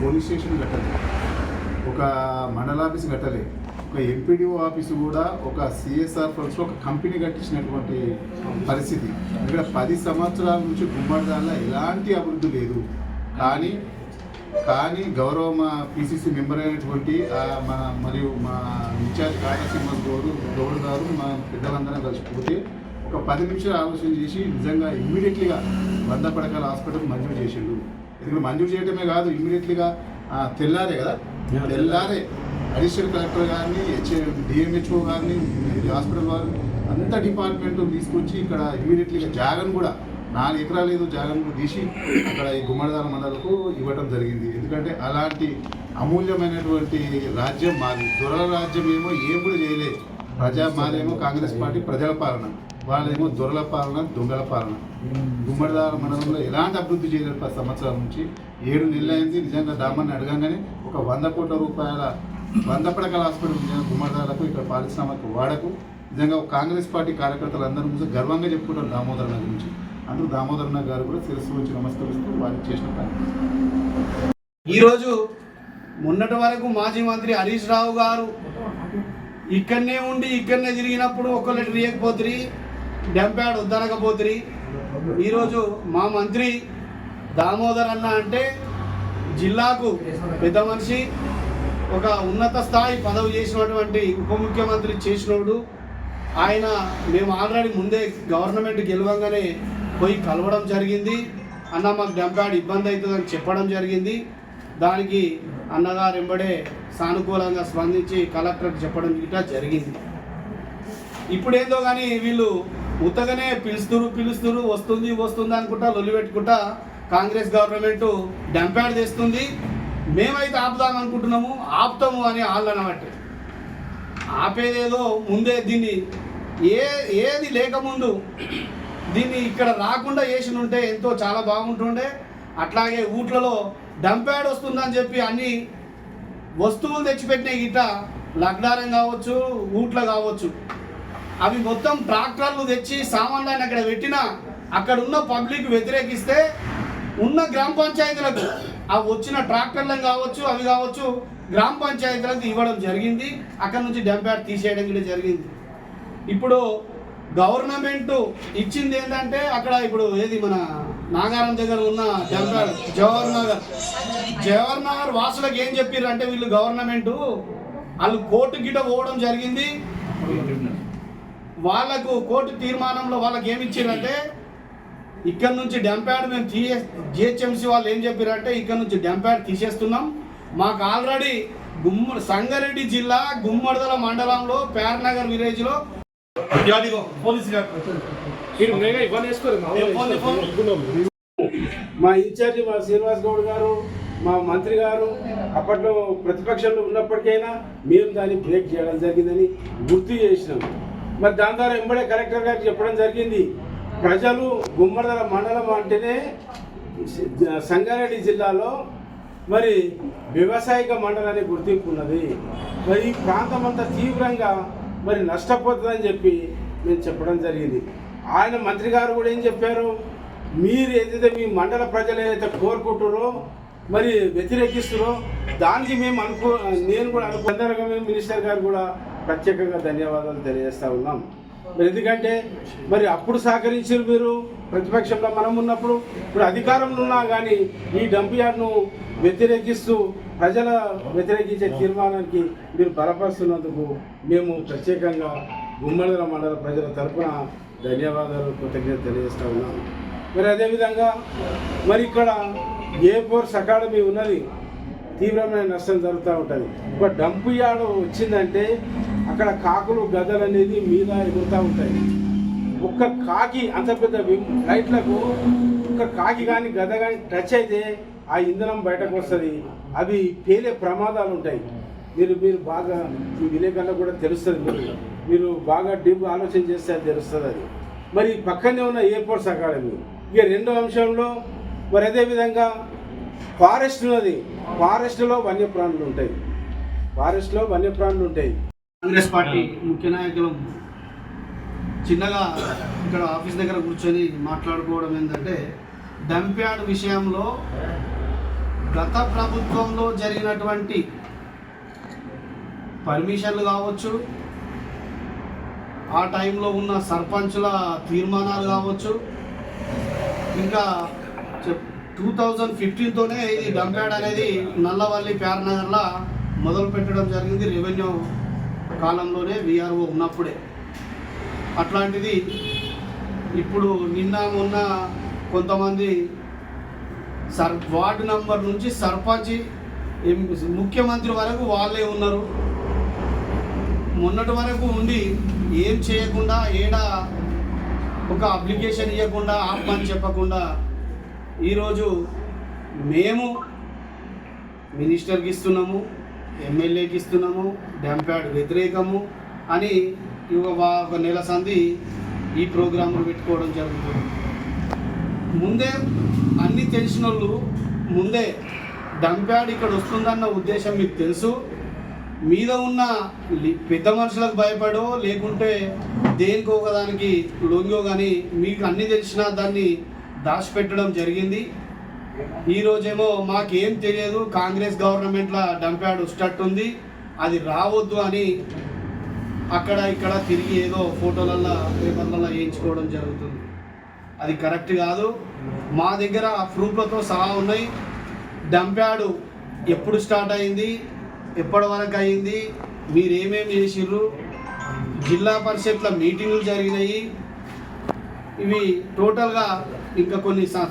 Police station కట్టలే. ఒక మండల ఆఫీస్ కట్టలే. ఒక ఎంపీడీఓ ఆఫీసు కూడా ఒక సిఎస్ఆర్ ఫండ్స్లో ఒక కంపెనీ కట్టించినటువంటి పరిస్థితి. ఇక్కడ పది సంవత్సరాల నుంచి గుమ్మడిదాల్లో ఎలాంటి అభివృద్ధి లేదు. కానీ కానీ గౌరవ మా పిసిసి మెంబర్ అయినటువంటి మా మరియు మా ఇన్ఛార్జ్ కాళసింహ గౌడు గౌడ్ గారు మా పెద్దలందరం కలిసిపోతే ఒక పది నిమిషాలు ఆలోచన చేసి నిజంగా ఇమ్మీడియట్లీగా వంద పడకల హాస్పిటల్ మంజూరు చేసిండు. ఎందుకంటే మంజూరు చేయడమే కాదు ఇమ్మీడియట్లీగా తెల్లారే కదా? తెల్లారే. అడిషనల్ కలెక్టర్ గారిని హెచ్ డిఎంహెచ్ఓ గారిని హాస్పిటల్ వారిని అంత డిపార్ట్మెంట్ తీసుకొచ్చి ఇక్కడ ఇమీడియట్లీగా జాగన్ కూడా నాలుగు ఎకరాలు ఏదో జాగన్ కూడా తీసి అక్కడ ఈ గుమ్మడిదాల మండలకు ఇవ్వటం జరిగింది. ఎందుకంటే అలాంటి అమూల్యమైనటువంటి రాజ్యం మాది దొరల రాజ్యం ఏమో ఏం కూడా చేయలేదు. ప్రజా మాదేమో కాంగ్రెస్ పార్టీ ప్రజల పాలన. వాళ్ళేమో దొరల పాలన దొంగల పాలన. గుమ్మడిదాల మండలంలో ఎలాంటి అభివృద్ధి చేయలేదు పది సంవత్సరాల నుంచి. ఏడు నెలలు అయింది నిజంగా దామని అడగంగానే ఒక వంద కోట్ల రూపాయల వంద పడకల హాస్పిటల్ నిజంగా గుమ్మడిదాలకు ఇక్కడ పారిశ్రామిక వాడకు. నిజంగా ఒక కాంగ్రెస్ పార్టీ కార్యకర్తలు అందరూ ముందు గర్వంగా చెప్పుకుంటారు దామోదర్ నాగ్ గురించి అందుకు దామోదర్ నాగ్ గారు కూడా శిరస్సు నుంచి నమస్కరిస్తూ వారికి చేసిన పని. ఈరోజు మొన్నటి వరకు మాజీ మంత్రి హరీష్ రావు గారు ఇక్కడనే ఉండి ఇక్కడనే తిరిగినప్పుడు ఒకళ్ళు రియకపోతురి డంప్యాడ్ వద్దనకపోతురి ఈరోజు మా మంత్రి దామోదర్ అన్న అంటే జిల్లాకు పెద్ద మనిషి ఒక ఉన్నత స్థాయి పదవి చేసినటువంటి ఉప ముఖ్యమంత్రి చేసినోడు. ఆయన మేము ఆల్రెడీ ముందే గవర్నమెంట్ గెలవంగానే పోయి కలవడం జరిగింది. అన్న మాకు డంప్యాడ్ ఇబ్బంది అవుతుందని చెప్పడం జరిగింది. దానికి అన్నగారు వెంబడే సానుకూలంగా స్పందించి కలెక్టర్కి చెప్పడం గిట్ట జరిగింది. ఇప్పుడేందో కానీ వీళ్ళు ఉత్తగానే పిలుస్తురు పిలుస్తురు వస్తుంది వస్తుంది అనుకుంటా లొల్లి పెట్టుకుంటా కాంగ్రెస్ గవర్నమెంట్ డంప్యాడ్ చేస్తుంది. మేమైతే ఆపుదాం అనుకుంటున్నాము ఆపుతాము అని వాళ్ళు అనమాట ఆపేదేదో ముందే దీన్ని ఏ ఏది లేకముందు దీన్ని ఇక్కడ రాకుండా వేసి ఉంటే ఎంతో చాలా బాగుంటుండే. అట్లాగే ఊట్లలో డంప్యాడ్ వస్తుందని చెప్పి అన్ని వస్తువులు తెచ్చిపెట్టినాయి గిట్ట లగ్నారం కావచ్చు ఊట్లో కావచ్చు. అవి మొత్తం ట్రాక్టర్లు తెచ్చి సామాన్లను అక్కడ పెట్టినా అక్కడ ఉన్న పబ్లిక్ వ్యతిరేకిస్తే ఉన్న గ్రామ పంచాయతీలకు ఆ వచ్చిన ట్రాక్టర్లను కావచ్చు అవి కావచ్చు గ్రామ పంచాయతీలకు ఇవ్వడం జరిగింది. అక్కడ నుంచి డంప్యాడ్ తీసేయడం కూడా జరిగింది. ఇప్పుడు గవర్నమెంట్ ఇచ్చింది ఏంటంటే అక్కడ ఇప్పుడు ఏది మన నాగారం దగ్గర ఉన్న డంప్యాడ్ జవహర్ నగర్. జవహర్ నగర్ వాసులకు ఏం చెప్పారు అంటే వీళ్ళు గవర్నమెంట్ వాళ్ళు కోర్టు గిట పోవడం జరిగింది. వాళ్ళకు కోర్టు తీర్మానంలో వాళ్ళకి ఏమి ఇచ్చారంటే ఇక్కడ నుంచి డంప్యాడ్ మేము తీసే జిహెచ్ఎంసీ వాళ్ళు ఏం చెప్పారంటే ఇక్కడ నుంచి డంప్యాడ్ తీసేస్తున్నాం. మాకు ఆల్రెడీ గుమ్మ సంగారెడ్డి జిల్లా గుమ్మడిదల మండలంలో పేర్నగర్ విలేజ్లో. మా ఇన్ఛార్జి మా శ్రీనివాస్ గౌడ్ గారు మా మంత్రి గారు అప్పట్లో ప్రతిపక్షంలో ఉన్నప్పటికైనా మేము దాన్ని బ్రేక్ చేయడం జరిగిందని గుర్తు చేసినాం. మరి దాని ద్వారా ఎంబడే కలెక్టర్ గారికి చెప్పడం జరిగింది. ప్రజలు గుమ్మడిదల మండలం అంటేనే సంగారెడ్డి జిల్లాలో మరి వ్యవసాయక మండలాన్ని గుర్తింపు ఉన్నది. మరి ఈ ప్రాంతం అంతా తీవ్రంగా మరి నష్టపోతుందని చెప్పి మేము చెప్పడం జరిగింది. ఆయన మంత్రి గారు కూడా ఏం చెప్పారు? మీరు ఏదైతే మీ మండల ప్రజలు ఏదైతే కోరుకుంటారో మరి వ్యతిరేకిస్తారో దానికి మేము అనుకో నేను కూడా అనుకో మినిస్టర్ గారు కూడా ప్రత్యేకంగా ధన్యవాదాలు తెలియజేస్తా ఉన్నాం. మరి ఎందుకంటే మరి అప్పుడు సహకరించారు మీరు? ప్రతిపక్షంలో మనం ఉన్నప్పుడు? ఇప్పుడు అధికారంలో ఉన్నా కానీ ఈ డంప్ యార్డ్ను వ్యతిరేకిస్తూ ప్రజల వ్యతిరేకించే తీర్మానానికి మీరు బలపరుస్తున్నందుకు మేము ప్రత్యేకంగా గుమ్మడిల మండల ప్రజల తరఫున ధన్యవాదాలు కృతజ్ఞత తెలియజేస్తా ఉన్నాం. మరి అదేవిధంగా మరి ఇక్కడ ఏ ఫోర్స్ అకాడమీ ఉన్నది? తీవ్రమైన నష్టం జరుగుతూ ఉంటుంది. ఒక డంపు యార్డ్ వచ్చిందంటే అక్కడ కాకులు గదలు అనేది మీద ఎగురుతూ ఉంటాయి. ఒక్క కాకి అంత పెద్ద లైట్లకు ఫ్లైట్లకు ఒక్క కాకి కానీ గద కానీ టచ్ అయితే ఆ ఇంధనం బయటకు వస్తుంది. అవి పేలే ప్రమాదాలు ఉంటాయి. మీరు మీరు బాగా ఈ విలేకరులకు కూడా తెలుస్తుంది మీరు. మీరు బాగా డీప్ ఆలోచన చేస్తే అది తెలుస్తుంది అది. మరి పక్కనే ఉన్న ఎయిర్పోర్ట్స్ అకాడమీ ఇక రెండో అంశంలో మరి అదేవిధంగా ఫారెస్ట్ ఉన్నది. ఫారెస్ట్లో వన్యప్రాణులు ఉంటాయి. ఫారెస్ట్లో వన్యప్రాణులు ఉంటాయి. కాంగ్రెస్ పార్టీ ముఖ్య నాయకులు చిన్నగా ఇక్కడ ఆఫీస్ దగ్గర కూర్చొని మాట్లాడుకోవడం ఏంటంటే డంప్యార్డ్ విషయంలో గత ప్రభుత్వంలో జరిగినటువంటి పర్మిషన్లు కావచ్చు ఆ టైంలో ఉన్న సర్పంచుల తీర్మానాలు కావచ్చు ఇంకా టూ థౌజండ్ ఫిఫ్టీన్తోనే ఇది డంప్యాడ్ అనేది నల్లవల్లి ప్యారనగర్లో మొదలు పెట్టడం జరిగింది రెవెన్యూ కాలంలోనే విఆర్ఓ ఉన్నప్పుడే. అట్లాంటిది ఇప్పుడు నిన్న మొన్న కొంతమంది సర్ వార్డు నంబర్ నుంచి సర్పంచ్ ముఖ్యమంత్రి వరకు వాళ్ళే ఉన్నారు. మొన్నటి వరకు ఉండి ఏం చేయకుండా ఏడ ఒక అప్లికేషన్ ఇవ్వకుండా ఆత్మని చెప్పకుండా ఈరోజు మేము మినిస్టర్కి ఇస్తున్నాము. ఎమ్మెల్యేకి ఇస్తున్నాము డంప్యాడ్ వ్యతిరేకము అని ఒక ఒక నెల సంది ఈ ప్రోగ్రాములు పెట్టుకోవడం జరుగుతుంది. ముందే అన్నీ తెలిసిన వాళ్ళు ముందే డంప్యాడ్ ఇక్కడ వస్తుందన్న ఉద్దేశం మీకు తెలుసు. మీద ఉన్న లి- పెద్ద మనుషులకు భయపడో లేకుంటే దేనికో ఒకదానికి లొంగో కానీ మీకు అన్నీ తెలిసినా దాన్ని దాచిపెట్టడం జరిగింది. ఈరోజేమో మాకేం తెలియదు కాంగ్రెస్ గవర్నమెంట్లో డంప్యాడ్ ఉంది అది రావద్దు అని అక్కడ ఇక్కడ తిరిగి ఏదో ఫోటోలల్లో పేపర్లలో వేయించుకోవడం జరుగుతుంది. అది కరెక్ట్ కాదు. మా దగ్గర ఆ ప్రూఫ్లతో సహా ఉన్నాయి. డంప్యాడు ఎప్పుడు స్టార్ట్ అయింది ఎప్పటి వరకు అయింది మీరేమేమి చేసిర్రు జిల్లా పరిషత్ల మీటింగ్లు జరిగినాయి. ఇవి టోటల్గా ఇంకా కొన్ని స-